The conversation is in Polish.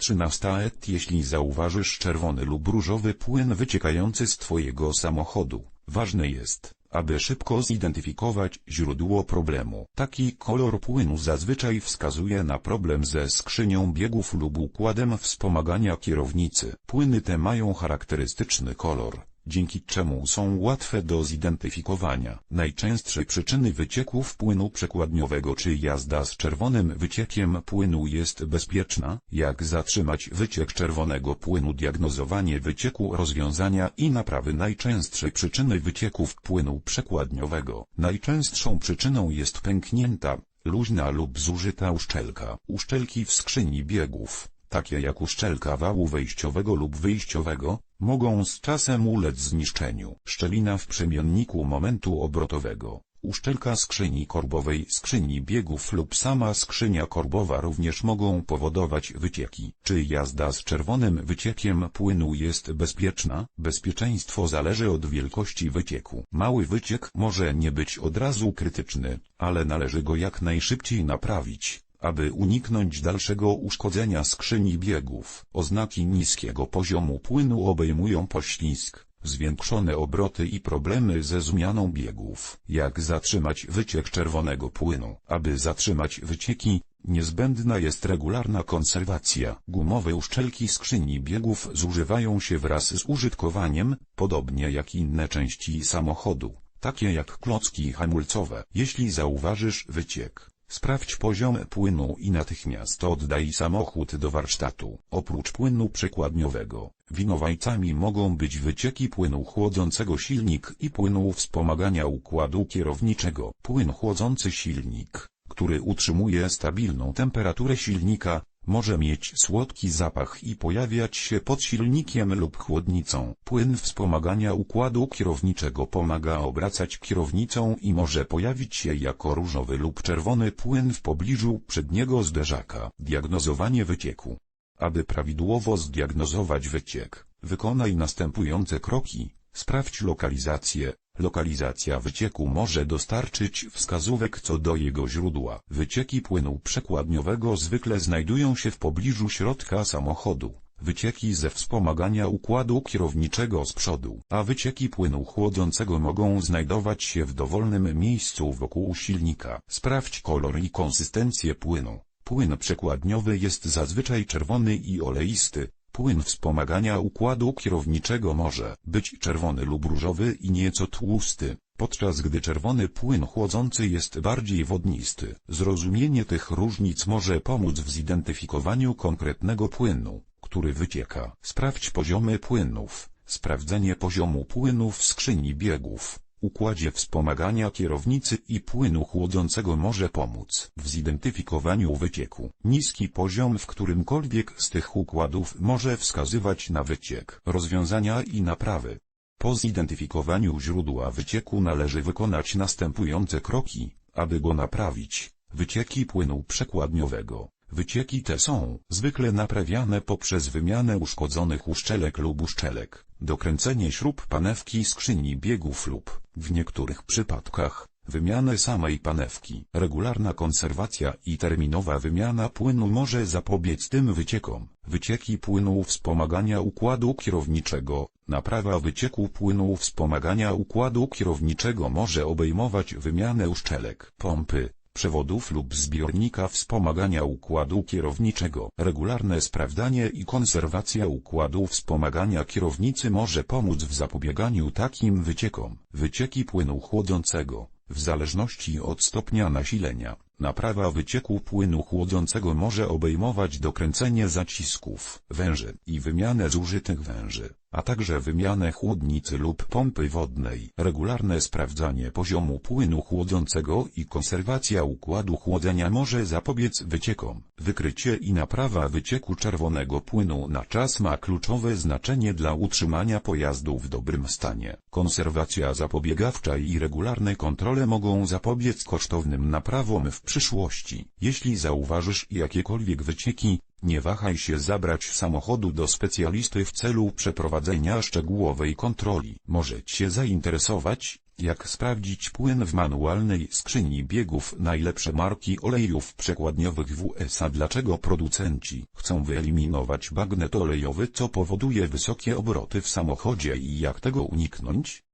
13 et Jeśli zauważysz czerwony lub różowy płyn wyciekający z Twojego samochodu, ważne jest, aby szybko zidentyfikować źródło problemu. Taki kolor płynu zazwyczaj wskazuje na problem ze skrzynią biegów lub układem wspomagania kierownicy. Płyny te mają charakterystyczny kolor, dzięki czemu są łatwe do zidentyfikowania. Najczęstsze przyczyny wycieków płynu przekładniowego czy jazda z czerwonym wyciekiem płynu jest bezpieczna, jak zatrzymać wyciek czerwonego płynu diagnozowanie wycieku rozwiązania i naprawy najczęstsze przyczyny wycieków płynu przekładniowego. Najczęstszą przyczyną jest pęknięta, luźna lub zużyta uszczelka. Uszczelki w skrzyni biegów takie jak uszczelka wału wejściowego lub wyjściowego, mogą z czasem ulec zniszczeniu. Szczelina w przemienniku momentu obrotowego, uszczelka skrzyni korbowej, skrzyni biegów lub sama skrzynia korbowa również mogą powodować wycieki. Czy jazda z czerwonym wyciekiem płynu jest bezpieczna? Bezpieczeństwo zależy od wielkości wycieku. Mały wyciek może nie być od razu krytyczny, ale należy go jak najszybciej naprawić aby uniknąć dalszego uszkodzenia skrzyni biegów. Oznaki niskiego poziomu płynu obejmują poślizg, zwiększone obroty i problemy ze zmianą biegów. Jak zatrzymać wyciek czerwonego płynu? Aby zatrzymać wycieki, niezbędna jest regularna konserwacja. Gumowe uszczelki skrzyni biegów zużywają się wraz z użytkowaniem, podobnie jak inne części samochodu, takie jak klocki hamulcowe. Jeśli zauważysz wyciek, Sprawdź poziom płynu i natychmiast oddaj samochód do warsztatu. Oprócz płynu przekładniowego, winowajcami mogą być wycieki płynu chłodzącego silnik i płynu wspomagania układu kierowniczego. Płyn chłodzący silnik, który utrzymuje stabilną temperaturę silnika, może mieć słodki zapach i pojawiać się pod silnikiem lub chłodnicą. Płyn wspomagania układu kierowniczego pomaga obracać kierownicą i może pojawić się jako różowy lub czerwony płyn w pobliżu przedniego zderzaka. Diagnozowanie wycieku. Aby prawidłowo zdiagnozować wyciek, wykonaj następujące kroki. Sprawdź lokalizację, Lokalizacja wycieku może dostarczyć wskazówek co do jego źródła. Wycieki płynu przekładniowego zwykle znajdują się w pobliżu środka samochodu. Wycieki ze wspomagania układu kierowniczego z przodu, a wycieki płynu chłodzącego mogą znajdować się w dowolnym miejscu wokół silnika. Sprawdź kolor i konsystencję płynu. Płyn przekładniowy jest zazwyczaj czerwony i oleisty, Płyn wspomagania układu kierowniczego może być czerwony lub różowy i nieco tłusty, podczas gdy czerwony płyn chłodzący jest bardziej wodnisty. Zrozumienie tych różnic może pomóc w zidentyfikowaniu konkretnego płynu, który wycieka. Sprawdź poziomy płynów. Sprawdzenie poziomu płynu w skrzyni biegów układzie wspomagania kierownicy i płynu chłodzącego może pomóc w zidentyfikowaniu wycieku. Niski poziom w którymkolwiek z tych układów może wskazywać na wyciek. Rozwiązania i naprawy. Po zidentyfikowaniu źródła wycieku należy wykonać następujące kroki, aby go naprawić. Wycieki płynu przekładniowego. Wycieki te są zwykle naprawiane poprzez wymianę uszkodzonych uszczelek lub uszczelek, dokręcenie śrub panewki skrzyni biegów lub, w niektórych przypadkach, wymianę samej panewki. Regularna konserwacja i terminowa wymiana płynu może zapobiec tym wyciekom. Wycieki płynu wspomagania układu kierowniczego. Naprawa wycieku płynu wspomagania układu kierowniczego może obejmować wymianę uszczelek, pompy, przewodów lub zbiornika wspomagania układu kierowniczego. Regularne sprawdzanie i konserwacja układu wspomagania kierownicy może pomóc w zapobieganiu takim wyciekom. Wycieki płynu chłodzącego, w zależności od stopnia nasilenia, Naprawa wycieku płynu chłodzącego może obejmować dokręcenie zacisków, węży i wymianę zużytych węży, a także wymianę chłodnicy lub pompy wodnej, regularne sprawdzanie poziomu płynu chłodzącego i konserwacja układu chłodzenia może zapobiec wyciekom. Wykrycie i naprawa wycieku czerwonego płynu na czas ma kluczowe znaczenie dla utrzymania pojazdu w dobrym stanie. Konserwacja zapobiegawcza i regularne kontrole mogą zapobiec kosztownym naprawom w przyszłości. Jeśli zauważysz jakiekolwiek wycieki, nie wahaj się zabrać samochodu do specjalisty w celu przeprowadzenia szczegółowej kontroli. Może Cię zainteresować, jak sprawdzić płyn w manualnej skrzyni biegów najlepsze marki olejów przekładniowych w USA Dlaczego producenci chcą wyeliminować bagnet olejowy co powoduje wysokie obroty w samochodzie i jak tego uniknąć?